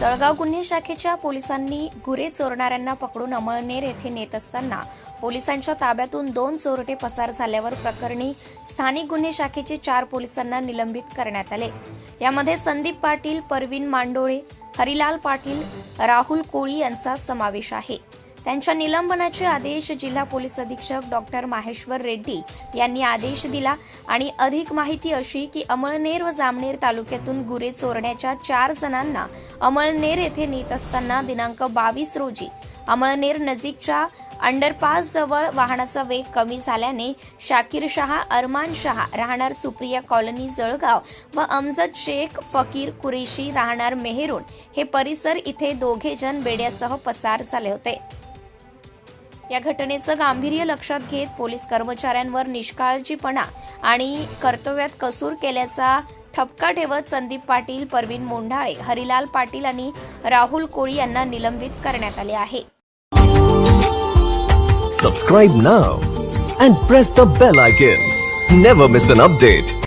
जळगाव गुन्हे शाखेच्या पोलिसांनी गुरे चोरणाऱ्यांना पकडून अमळनेर येथे नेत असताना पोलिसांच्या ताब्यातून दोन चोरटे पसार झाल्यावर प्रकरणी स्थानिक गुन्हे शाखेचे चार पोलिसांना निलंबित करण्यात आले. यामध्ये संदीप पाटील परवीन मांडोळे हरिलाल पाटील राहुल कोळी यांचा समावेश आहे. त्यांच्या निलंबनाचे आदेश जिल्हा पोलीस अधीक्षक डॉक्टर माहेश्वर रेड्डी यांनी आदेश दिला. आणि अधिक माहिती अशी की अमळनेर व जामनेर तालुक्यातून गुरे चोरण्याच्या चार जणांना अमळनेर येथे नेत असताना दिनांक बावीस रोजी अमळनेर नजीकच्या अंडरपास जवळ वाहनाचा वेग कमी झाल्याने शाकीर शहा अरमान शहा राहणार सुप्रिया कॉलनी जळगाव व अमजद शेख फकीर कुरेशी राहणार मेहरून हे परिसर इथे दोघे जण बेड्यासह पसार झाले होते. या घटनेचं गांभीर्य लक्षात घेत पोलीस कर्मचाऱ्यांवर निष्काळजीपणा आणि कर्तव्यात कसूर केल्याचा ठपका ठेवत संदीप पाटील परवीन मोंढाळे हरिलाल पाटील आणि राहुल कोळी यांना निलंबित करण्यात आले आहे. Subscribe now and press the bell icon never miss an update